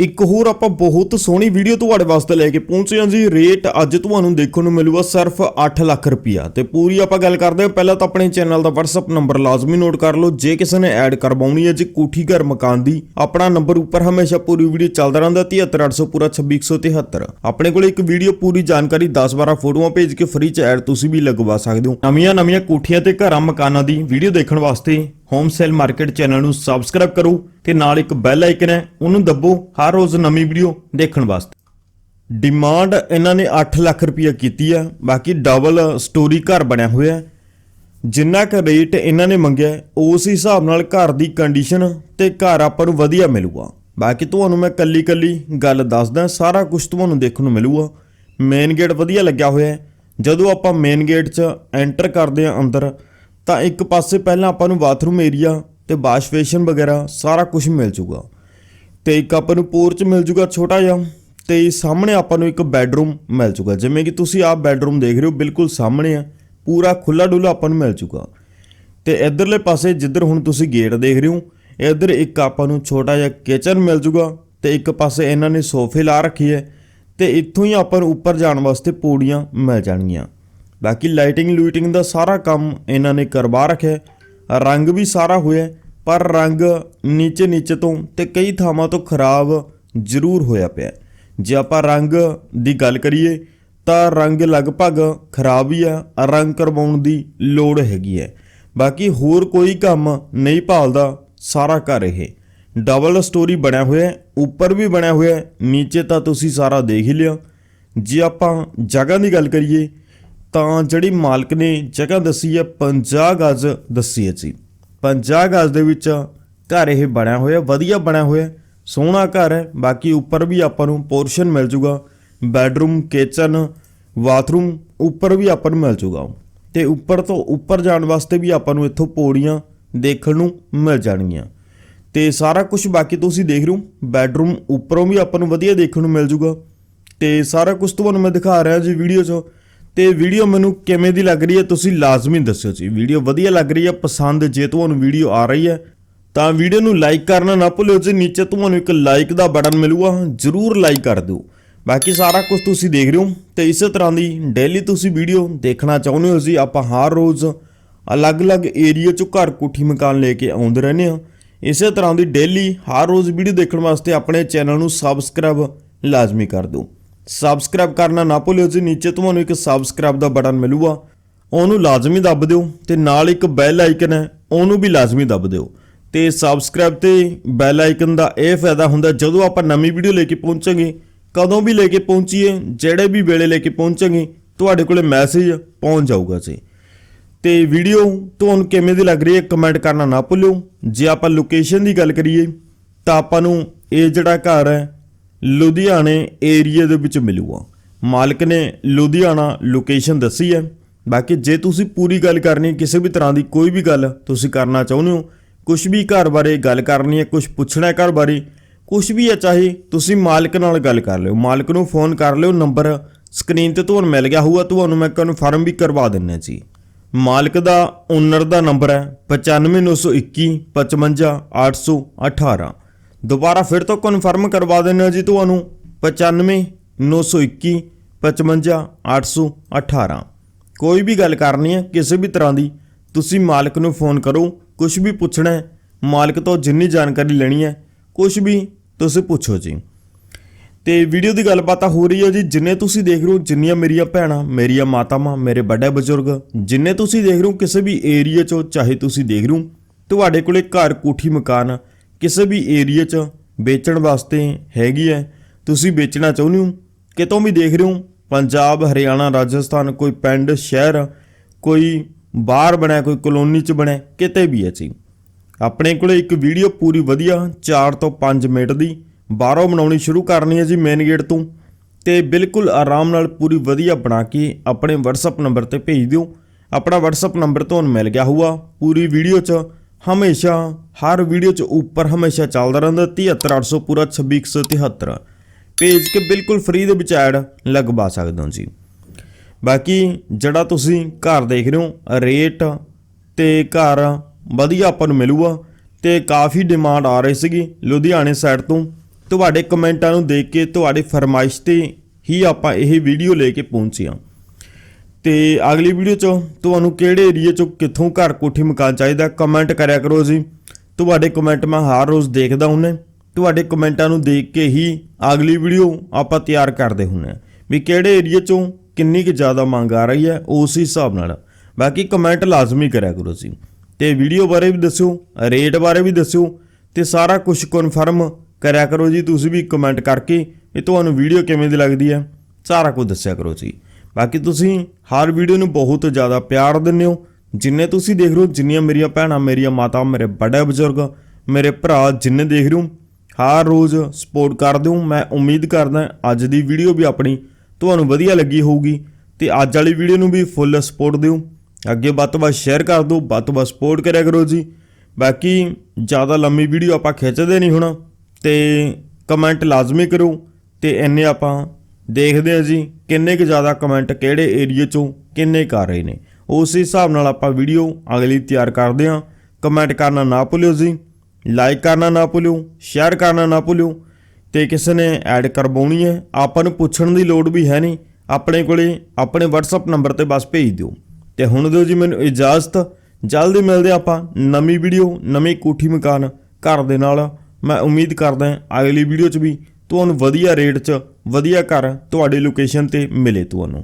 ਇੱਕ ਹੋਰ ਆਪਾਂ ਬਹੁਤ ਸੋਹਣੀ ਵੀਡੀਓ ਤੁਹਾਡੇ ਵਾਸਤੇ ਲੈ ਕੇ ਪਹੁੰਚੇ ਹਾਂ ਜੀ। ਰੇਟ ਅੱਜ ਤੁਹਾਨੂੰ ਦੇਖਣ ਨੂੰ ਮਿਲੂਗਾ ਸਿਰਫ 8 ਲੱਖ ਰੁਪਿਆ ਤੇ ਪੂਰੀ ਆਪਾਂ ਗੱਲ ਕਰਦੇ ਹਾਂ। ਪਹਿਲਾਂ ਤਾਂ ਆਪਣੇ ਚੈਨਲ ਦਾ WhatsApp ਨੰਬਰ ਲਾਜ਼ਮੀ ਨੋਟ ਕਰ ਲਓ। ਜੇ ਕਿਸੇ ਨੇ ਐਡ ਕਰਵਾਉਣੀ ਹੈ ਜੀ ਕੋਠੀ ਘਰ ਮਕਾਨ ਦੀ, ਆਪਣਾ ਨੰਬਰ ਉੱਪਰ ਹਮੇਸ਼ਾ ਪੂਰੀ ਵੀਡੀਓ ਚੱਲਦਾ ਰਹਿੰਦਾ 73800 ਪੂਰਾ 26173 ਆਪਣੇ ਕੋਲ ਇੱਕ ਵੀਡੀਓ ਪੂਰੀ ਜਾਣਕਾਰੀ 10-12 ਫੋਟੋਆਂ ਭੇਜ ਕੇ ਫ੍ਰੀ ਚ ਐਡ ਤੁਸੀਂ ਵੀ ਲਗਵਾ ਸਕਦੇ ਹੋ। ਨਵੀਆਂ ਨਵੀਆਂ ਕੋਠੀਆਂ ਤੇ ਘਰਾਂ ਮਕਾਨਾਂ ਦੀ ਵੀਡੀਓ ਦੇਖਣ ਵਾਸਤੇ ਹੋਮ ਸੇਲ ਮਾਰਕੀਟ ਚੈਨਲ ਨੂੰ ਸਬਸਕ੍ਰਾਈਬ ਕਰੋ ਤੇ ਨਾਲ ਇੱਕ ਬੈਲ ਆਈਕਨ ਹੈ, ਉਹਨੂੰ ਦੱਬੋ ਹਰ ਰੋਜ਼ ਨਵੀਂ ਵੀਡੀਓ ਦੇਖਣ ਵਾਸਤੇ। ਡਿਮਾਂਡ ਇਹਨਾਂ ਨੇ 8 ਲੱਖ ਰੁਪਈਆ ਕੀਤੀ ਹੈ, ਬਾਕੀ ਡਬਲ ਸਟੋਰੀ ਘਰ ਬਣਿਆ ਹੋਇਆ ਜਿੰਨਾ ਕੁ ਰੇਟ ਇਹਨਾਂ ਨੇ ਮੰਗਿਆ ਉਸ ਹਿਸਾਬ ਨਾਲ ਘਰ ਦੀ ਕੰਡੀਸ਼ਨ ਤੇ ਘਰ ਆਪਾਂ ਨੂੰ ਵਧੀਆ ਮਿਲੂਗਾ। ਬਾਕੀ ਤੁਹਾਨੂੰ ਮੈਂ ਕੱਲੀ ਕੱਲੀ ਗੱਲ ਦੱਸਦਾ, ਸਾਰਾ ਕੁਝ ਤੁਹਾਨੂੰ ਦੇਖਣ ਨੂੰ ਮਿਲੂਗਾ। ਮੇਨ ਗੇਟ ਵਧੀਆ ਲੱਗਿਆ ਹੋਇਆ ਜਦੋਂ ਆਪਾਂ ਮੇਨ ਗੇਟ 'ਚ ਐਂਟਰ ਕਰਦੇ ਹਾਂ ਅੰਦਰ ਤਾਂ ਇੱਕ ਪਾਸੇ ਪਹਿਲਾਂ ਆਪਾਂ ਨੂੰ ਬਾਥਰੂਮ ਏਰੀਆ ਤੇ ਵਾਸ਼ ਬੇਸ਼ਨ ਵਗੈਰਾ ਸਾਰਾ ਕੁਝ ਮਿਲ ਜੂਗਾ। ਤੇ ਇੱਕ ਆਪਾਂ ਨੂੰ ਪੋਰਚ ਮਿਲ ਜੂਗਾ ਛੋਟਾ ਜਿਹਾ ਤੇ ਸਾਹਮਣੇ ਆਪਾਂ ਨੂੰ ਇੱਕ ਬੈੱਡਰੂਮ ਮਿਲ ਜੂਗਾ। ਜਿਵੇਂ ਕਿ ਤੁਸੀਂ ਆਪ ਬੈੱਡਰੂਮ ਦੇਖ ਰਹੇ ਹੋ, ਬਿਲਕੁਲ ਸਾਹਮਣੇ ਆ। ਪੂਰਾ ਖੁੱਲਾ ਡੁੱਲਾ ਆਪਾਂ ਨੂੰ ਮਿਲ ਜੂਗਾ। ਤੇ ਇਧਰਲੇ ਪਾਸੇ ਜਿੱਧਰ ਹੁਣ ਤੁਸੀਂ ਗੇਟ ਦੇਖ ਰਹੇ ਹੋ, ਇਧਰ ਇੱਕ ਆਪਾਂ ਨੂੰ ਛੋਟਾ ਜਿਹਾ ਕਿਚਨ ਮਿਲ ਜੂਗਾ ਤੇ ਇੱਕ ਪਾਸੇ ਇਹਨਾਂ ਨੇ ਸੋਫੇ ਲਾ ਰੱਖੀ ਹੈ ਤੇ ਇੱਥੋਂ ਹੀ ਆਪਾਂ ਨੂੰ ਉੱਪਰ ਜਾਣ ਵਾਸਤੇ ਪੌੜੀਆਂ ਮਿਲ ਜਾਣਗੀਆਂ। ਬਾਕੀ ਲਾਈਟਿੰਗ ਲੂਟਿੰਗ ਦਾ ਸਾਰਾ ਕੰਮ ਇਹਨਾਂ ਨੇ ਕਰਵਾ ਰੱਖਿਆ ਰੰਗ ਵੀ ਸਾਰਾ ਹੋਇਆ ਪਰ ਰੰਗ ਨੀਚੇ ਨੀਚੇ ਤੋਂ ਤੇ ਕਈ ਥਾਵਾਂ ਤੋਂ ਖਰਾਬ ਜ਼ਰੂਰ ਹੋਇਆ ਪਿਆ ਜੇ ਆਪਾਂ ਰੰਗ ਦੀ ਗੱਲ ਕਰੀਏ, ਤਾਂ ਰੰਗ ਲਗਭਗ ਖਰਾਬ ਹੀ ਆ, ਰੰਗ ਕਰਵਾਉਣ ਦੀ ਲੋੜ ਹੈਗੀ ਹੈ। ਬਾਕੀ ਹੋਰ ਕੋਈ ਕੰਮ ਨਹੀਂ ਭਾਲਦਾ, ਸਾਰਾ ਘਰ ਇਹ। ਡਬਲ ਸਟੋਰੀ ਬਣਿਆ ਹੋਇਆ ਹੈ, ਉੱਪਰ ਵੀ ਬਣਿਆ ਹੋਇਆ ਹੈ, ਨੀਚੇ ਤਾਂ ਤੁਸੀਂ ਸਾਰਾ ਦੇਖ ਹੀ ਲਿਆ। ਜੇ ਆਪਾਂ ਜਗ੍ਹਾ ਦੀ ਗੱਲ ਕਰੀਏ ਤਾਂ ਜਿਹੜੀ ਮਾਲਕ ਨੇ ਜਗ੍ਹਾ ਦੱਸੀ ਹੈ 50 ਗਜ਼ ਦੱਸੀ ਹੈ ਜੀ। 50 ਗਜ਼ ਦੇ ਵਿੱਚ ਘਰ ਇਹ ਬਣਿਆ ਹੋਇਆ, ਵਧੀਆ ਬਣਿਆ ਹੋਇਆ, ਸੋਹਣਾ ਘਰ ਹੈ। ਬਾਕੀ ਉੱਪਰ ਵੀ ਆਪਾਂ ਨੂੰ ਪੋਰਸ਼ਨ ਮਿਲ ਜੂਗਾ। ਬੈਡਰੂਮ, ਕਿਚਨ, ਬਾਥਰੂਮ, ਉੱਪਰ ਵੀ ਆਪਾਂ ਨੂੰ ਮਿਲ ਜੂਗਾ। ਤੇ ਉੱਪਰ ਤੋਂ ਉੱਪਰ ਜਾਣ ਵਾਸਤੇ ਵੀ ਆਪਾਂ ਨੂੰ ਇੱਥੋਂ ਪੌੜੀਆਂ ਦੇਖਣ ਨੂੰ ਮਿਲ ਜਾਣਗੀਆਂ। ਤੇ ਸਾਰਾ ਕੁਝ ਬਾਕੀ ਤੁਸੀਂ ਦੇਖ ਰਹੇ ਹੋ। ਬੈਡਰੂਮ ਉੱਪਰੋਂ ਵੀ ਆਪਾਂ ਨੂੰ ਵਧੀਆ ਦੇਖਣ ਨੂੰ ਮਿਲ ਜੂਗਾ। ਤੇ ਸਾਰਾ ਕੁਝ ਤੁਹਾਨੂੰ ਮੈਂ ਦਿਖਾ ਰਿਹਾ ਜੀ ਵੀਡੀਓ 'ਚ। ਤੇ ਵੀਡੀਓ ਮੈਨੂੰ ਕਿਵੇਂ ਦੀ ਲੱਗ ਰਹੀ ਹੈ ਤੁਸੀਂ ਲਾਜ਼ਮੀ ਦੱਸਿਓ ਜੀ। ਵੀਡੀਓ ਵਧੀਆ ਲੱਗ ਰਹੀ ਹੈ, ਪਸੰਦ ਜੇ ਤੁਹਾਨੂੰ ਵੀਡੀਓ ਆ ਰਹੀ ਹੈ, ਤਾਂ ਵੀਡੀਓ ਨੂੰ ਲਾਈਕ ਕਰਨਾ ਨਾ ਭੁੱਲਿਓ ਜੀ। ਨੀਚੇ ਤੁਹਾਨੂੰ ਇੱਕ ਲਾਈਕ ਦਾ ਬਟਨ ਮਿਲੂਗਾ, ਜਰੂਰ ਲਾਈਕ ਕਰ ਦਿਓ। ਬਾਕੀ ਸਾਰਾ ਕੁਝ ਤੁਸੀਂ ਦੇਖ ਰਹੇ ਹੋ ਤੇ ਇਸੇ ਤਰ੍ਹਾਂ ਦੀ ਡੇਲੀ ਤੁਸੀਂ ਵੀਡੀਓ ਦੇਖਣਾ ਚਾਹੁੰਦੇ ਹੋ ਜੀ। ਆਪਾਂ ਹਰ ਰੋਜ਼ ਅਲੱਗ-ਅਲੱਗ ਏਰੀਆ 'ਚੋਂ ਘਰ ਕੋਠੀ ਮਕਾਨ ਲੈ ਕੇ ਆਉਂਦੇ ਰਹਿੰਦੇ ਹਾਂ। ਇਸੇ ਤਰ੍ਹਾਂ ਦੀ ਡੇਲੀ ਹਰ ਰੋਜ਼ ਵੀਡੀਓ ਦੇਖਣ ਵਾਸਤੇ ਆਪਣੇ ਚੈਨਲ ਨੂੰ ਸਬਸਕ੍ਰਾਈਬ ਲਾਜ਼ਮੀ ਕਰ ਦਿਓ। ਸਬਸਕ੍ਰਾਈਬ ਕਰਨਾ ਨਾ ਭੁੱਲਿਓ ਜੀ, ਨੀਚੇ ਤੁਹਾਨੂੰ ਇੱਕ ਸਬਸਕ੍ਰਾਈਬ ਦਾ ਬਟਨ ਮਿਲੂਗਾ। ਉਹਨੂੰ ਲਾਜ਼ਮੀ ਦੱਬ ਦਿਓ ਤੇ ਨਾਲ ਇੱਕ ਬੈਲ ਆਈਕਨ ਹੈ, ਉਹਨੂੰ ਵੀ ਲਾਜ਼ਮੀ ਦੱਬ ਦਿਓ। ਤੇ ਸਬਸਕ੍ਰਾਈਬ ਤੇ ਬੈਲ ਆਈਕਨ ਦਾ ਇਹ ਫਾਇਦਾ ਹੁੰਦਾ, ਜਦੋਂ ਆਪਾਂ ਨਵੀਂ ਵੀਡੀਓ ਲੈ ਕੇ ਪਹੁੰਚਾਂਗੇ, ਕਦੋਂ ਵੀ ਲੈ ਕੇ ਪਹੁੰਚੀਏ, ਜਿਹੜੇ ਵੀ ਵੇਲੇ ਲੈ ਕੇ ਪਹੁੰਚਾਂਗੇ, ਤੁਹਾਡੇ ਕੋਲੇ ਮੈਸੇਜ ਪਹੁੰਚ ਜਾਊਗਾ ਜੀ। ਤੇ ਵੀਡੀਓ ਤੁਹਾਨੂੰ ਕਿਵੇਂ ਦੀ ਲੱਗ ਰਹੀ ਹੈ ਕਮੈਂਟ ਕਰਨਾ ਨਾ ਭੁੱਲਿਓ। ਜੇ ਆਪਾਂ ਲੋਕੇਸ਼ਨ ਦੀ ਗੱਲ ਕਰੀਏ, ਤਾਂ ਆਪਾਂ ਨੂੰ ਇਹ ਜਿਹੜਾ ਘਰ ਹੈ ਲੁਧਿਆਣੇ ਏਰੀਆ ਦੇ ਵਿੱਚ ਮਿਲੂਗਾ। ਮਾਲਕ ਨੇ ਲੁਧਿਆਣਾ ਲੋਕੇਸ਼ਨ ਦੱਸੀ ਹੈ। ਬਾਕੀ ਜੇ ਤੁਸੀਂ ਪੂਰੀ ਗੱਲ ਕਰਨੀ ਹੈ, ਕਿਸੇ ਵੀ ਤਰ੍ਹਾਂ ਦੀ ਕੋਈ ਵੀ ਗੱਲ ਤੁਸੀਂ ਕਰਨਾ ਚਾਹੁੰਦੇ ਹੋ ਕੁਝ ਵੀ ਘਰ ਬਾਰੇ ਗੱਲ ਕਰਨੀ ਹੈ ਕੁਝ ਪੁੱਛਣਾ ਹੈ ਘਰ ਬਾਰੇ ਕੁਝ ਵੀ ਹੈ ਚਾਹੇ ਤੁਸੀਂ ਮਾਲਕ ਨਾਲ ਗੱਲ ਕਰ ਲਿਓ। ਮਾਲਕ ਨੂੰ ਫੋਨ ਕਰ ਲਿਓ ਨੰਬਰ ਸਕਰੀਨ ਤੇ ਤੁਹਾਨੂੰ ਮਿਲ ਗਿਆ ਹੋਊਗਾ। ਤੁਹਾਨੂੰ ਮੈਂ ਕਨਫਰਮ ਵੀ ਕਰਵਾ ਦਿੰਨਾ ਜੀ। ਮਾਲਕ ਦਾ ਓਨਰ ਦਾ ਨੰਬਰ ਹੈ 95921 55818 ਦੁਬਾਰਾ ਫਿਰ ਤੋਂ ਕਨਫਰਮ ਕਰਵਾ ਦਿੰਨਾ ਜੀ ਤੁਹਾਨੂੰ। 95921 55818 ਕੋਈ ਵੀ ਗੱਲ ਕਰਨੀ ਹੈ, ਕਿਸੇ ਵੀ ਤਰ੍ਹਾਂ ਦੀ, ਤੁਸੀਂ ਮਾਲਕ ਨੂੰ ਫੋਨ ਕਰੋ। ਕੁਝ ਵੀ ਪੁੱਛਣਾ ਹੈ, ਮਾਲਕ ਤੋਂ ਜਿੰਨੀ ਜਾਣਕਾਰੀ ਲੈਣੀ ਹੈ ਕੁਝ ਵੀ ਤੁਸੀਂ ਪੁੱਛੋ ਜੀ। ਤੇ ਵੀਡੀਓ ਦੀ ਗੱਲਬਾਤ ਹੋ ਰਹੀ ਹੈ ਜੀ, ਜਿੰਨੇ ਤੁਸੀਂ ਦੇਖ ਰਹੇ ਹੋ, ਜਿੰਨੀਆਂ ਮੇਰੀਆਂ ਭੈਣਾਂ, ਮੇਰੀਆਂ ਮਾਤਾਵਾਂ, ਮੇਰੇ ਵੱਡੇ ਬਜ਼ੁਰਗ, ਜਿੰਨੇ ਤੁਸੀਂ ਦੇਖ ਰਹੇ ਹੋ, ਕਿਸੇ ਵੀ ਏਰੀਆ 'ਚੋਂ, ਚਾਹੇ ਤੁਸੀਂ ਦੇਖ ਰਹੇ ਹੋ, ਤੁਹਾਡੇ ਕੋਲੇ ਘਰ, ਕੋਠੀ, ਮਕਾਨ ਕਿਸੇ ਵੀ ਏਰੀਆ 'ਚ ਵੇਚਣ ਵਾਸਤੇ ਹੈਗੀ ਹੈ, ਤੁਸੀਂ ਵੇਚਣਾ ਚਾਹੁੰਦੇ ਹੋ? ਕਿਤੋਂ ਵੀ ਦੇਖ ਰਹੇ ਹੋ, ਪੰਜਾਬ, ਹਰਿਆਣਾ, ਰਾਜਸਥਾਨ, ਕੋਈ ਪਿੰਡ, ਸ਼ਹਿਰ, ਕੋਈ ਬਾਹਰ ਬਣਿਆ, ਕੋਈ ਕਲੋਨੀ 'ਚ ਬਣਿਆ, ਕਿਤੇ ਵੀ ਹੈ ਜੀ। ਆਪਣੇ ਕੋਲੇ ਇੱਕ ਵੀਡੀਓ ਪੂਰੀ ਵਧੀਆ 4 ਤੋਂ 5 ਮਿੰਟ ਦੀ, ਬਾਹਰੋਂ ਬਣਾਉਣੀ ਸ਼ੁਰੂ ਕਰਨੀ ਹੈ ਜੀ ਮੇਨ ਗੇਟ ਤੋਂ। ਤੇ ਬਿਲਕੁਲ ਆਰਾਮ ਨਾਲ ਪੂਰੀ ਵਧੀਆ ਬਣਾ ਕੇ ਆਪਣੇ WhatsApp ਨੰਬਰ ਤੇ ਭੇਜ ਦਿਓ। ਆਪਣਾ WhatsApp ਨੰਬਰ ਤੁਹਾਨੂੰ ਮਿਲ ਗਿਆ ਹੋਊਗਾ, ਪੂਰੀ ਵੀਡੀਓ 'ਚ। ਹਮੇਸ਼ਾ ਹਰ ਵੀਡੀਓ 'ਚ ਉੱਪਰ ਹਮੇਸ਼ਾ ਚੱਲਦਾ ਰਹਿੰਦਾ 73800 ਪੂਰਾ 26173 ਭੇਜ ਕੇ ਬਿਲਕੁਲ ਫ੍ਰੀ ਦੇ ਵਿੱਚ ਐਡ ਲਗਵਾ ਸਕਦੇ ਹੋ ਜੀ। ਬਾਕੀ ਜਿਹੜਾ ਤੁਸੀਂ ਘਰ ਦੇਖ ਰਹੇ ਹੋ ਰੇਟ ਤੇ ਘਰ ਵਧੀਆ ਆਪਾਂ ਨੂੰ ਮਿਲੂਗਾ ਤੇ ਕਾਫੀ ਡਿਮਾਂਡ ਆ ਰਹੀ ਸੀਗੀ ਲੁਧਿਆਣੇ ਸਾਈਡ ਤੋਂ। ਤੁਹਾਡੇ ਕਮੈਂਟਾਂ ਨੂੰ ਦੇਖ ਕੇ ਤੁਹਾਡੇ ਫਰਮਾਇਸ਼ ਤੇ ਹੀ ਆਪਾਂ ਇਹ ਵੀਡੀਓ ਲੈ ਕੇ ਪਹੁੰਚੇ ਹਾਂ। ਤੇ ਅਗਲੀ ਵੀਡੀਓ 'ਚ ਤੁਹਾਨੂੰ ਕਿਹੜੇ ਏਰੀਆ 'ਚੋਂ ਕਿੱਥੋਂ ਘਰ ਕੋਠੀ ਮਕਾਨ ਚਾਹੀਦਾ ਕਮੈਂਟ ਕਰਿਆ ਕਰੋ ਜੀ। ਤੁਹਾਡੇ ਕਮੈਂਟ ਮੈਂ ਹਰ ਰੋਜ਼ ਦੇਖਦਾ ਹੁੰਨੇ ਤੁਹਾਡੇ ਕਮੈਂਟਾਂ ਨੂੰ ਦੇਖ ਕੇ ਹੀ ਅਗਲੀ ਵੀਡੀਓ ਆਪਾਂ ਤਿਆਰ ਕਰਦੇ ਹੁੰਨੇ ਵੀ ਕਿਹੜੇ ਏਰੀਆ 'ਚੋਂ ਕਿੰਨੀ ਕੁ ਜ਼ਿਆਦਾ ਮੰਗ ਆ ਰਹੀ ਹੈ ਉਸ ਹਿਸਾਬ ਨਾਲ। ਬਾਕੀ ਕਮੈਂਟ ਲਾਜ਼ਮੀ ਕਰਿਆ ਕਰੋ ਜੀ। ਤੇ ਵੀਡੀਓ ਬਾਰੇ ਵੀ ਦੱਸਿਓ ਰੇਟ ਬਾਰੇ ਵੀ ਦੱਸਿਓ ਤੇ ਸਾਰਾ ਕੁਝ ਕਨਫਰਮ ਕਰਿਆ ਕਰੋ ਜੀ। ਤੁਸੀਂ ਵੀ ਕਮੈਂਟ ਕਰਕੇ ਵੀ ਤੁਹਾਨੂੰ ਵੀਡੀਓ ਕਿਵੇਂ ਦੀ ਲੱਗਦੀ ਹੈ, ਸਾਰਾ ਕੁਝ ਦੱਸਿਆ ਕਰੋ ਜੀ। ਬਾਕੀ ਤੁਸੀਂ ਹਰ ਵੀਡੀਓ ਨੂੰ ਬਹੁਤ ਜ਼ਿਆਦਾ ਪਿਆਰ ਦਿੰਦੇ ਹੋ। ਜਿੰਨੇ ਤੁਸੀਂ ਦੇਖ ਰਹੇ ਹੋ, ਜਿੰਨੀਆਂ ਮੇਰੀਆਂ ਭੈਣਾਂ, ਮੇਰੀਆਂ ਮਾਤਾ, ਮੇਰੇ ਵੱਡੇ ਬਜ਼ੁਰਗ, ਮੇਰੇ ਭਰਾ ਜਿੰਨੇ ਦੇਖ ਰਹੇ ਹੋ, ਹਰ ਰੋਜ਼ ਸਪੋਰਟ ਕਰਦੇ ਹੋ। ਮੈਂ ਉਮੀਦ ਕਰਦਾ ਅੱਜ ਦੀ ਵੀਡੀਓ ਵੀ ਆਪਣੀ ਤੁਹਾਨੂੰ ਵਧੀਆ ਲੱਗੀ ਹੋਊਗੀ। ਤੇ ਅੱਜ ਵਾਲੀ ਵੀਡੀਓ ਨੂੰ ਵੀ ਫੁੱਲ ਸਪੋਰਟ ਦਿਓ। ਅੱਗੇ ਵੱਧ ਤੋਂ ਵੱਧ ਸ਼ੇਅਰ ਕਰ ਦਿਓ, ਵੱਧ ਤੋਂ ਵੱਧ ਸਪੋਰਟ ਕਰਿਆ ਕਰੋ ਜੀ। ਬਾਕੀ ਜ਼ਿਆਦਾ ਲੰਮੀ ਵੀਡੀਓ ਆਪਾਂ ਖਿੱਚਦੇ ਨਹੀਂ ਹੁਣ, ਤੇ ਕਮੈਂਟ ਲਾਜ਼ਮੀ ਕਰੋ ਤੇ ਇੰਨੇ ਆਪਾਂ ਦੇਖਦੇ ਹਾਂ ਜੀ ਕਿੰਨੇ ਕੁ ਜ਼ਿਆਦਾ ਕਮੈਂਟ ਕਿਹੜੇ ਏਰੀਆ ਚੋਂ ਕਿੰਨੇ ਕਰ ਰਹੇ ਨੇ। ਉਸ ਹਿਸਾਬ ਨਾਲ ਆਪਾਂ ਵੀਡੀਓ ਅਗਲੀ ਤਿਆਰ ਕਰਦੇ ਹਾਂ। ਕਮੈਂਟ ਕਰਨਾ ਨਾ ਭੁੱਲਿਓ ਜੀ ਲਾਈਕ ਕਰਨਾ ਨਾ ਭੁੱਲਿਓ ਸ਼ੇਅਰ ਕਰਨਾ ਨਾ ਭੁੱਲਿਓ ਤੇ ਕਿਸੇ ਨੇ ਐਡ ਕਰਵਾਉਣੀ ਹੈ, ਆਪਾਂ ਨੂੰ ਪੁੱਛਣ ਦੀ ਲੋੜ ਵੀ ਹੈ ਨਹੀਂ। ਆਪਣੇ ਕੋਲੇ ਆਪਣੇ WhatsApp ਨੰਬਰ ਤੇ ਬਸ ਭੇਜ ਦਿਓ। ਤੇ ਹੁਣ ਦਿਓ ਜੀ ਮੈਨੂੰ ਇਜਾਜ਼ਤ, ਜਲਦੀ ਮਿਲਦੇ ਆਪਾਂ ਨਵੀਂ ਵੀਡੀਓ ਨਵੀਂ ਕੋਠੀ ਮਕਾਨ ਘਰ ਦੇ ਨਾਲ। ਮੈਂ ਉਮੀਦ ਕਰਦਾ ਅਗਲੀ ਵੀਡੀਓ 'ਚ ਵੀ ਤੁਹਾਨੂੰ ਵਧੀਆ ਰੇਟ 'ਚ ਵਧੀਆ ਘਰ ਤੁਹਾਡੀ ਲੋਕੇਸ਼ਨ ਤੇ ਮਿਲੇ ਤੁਹਾਨੂੰ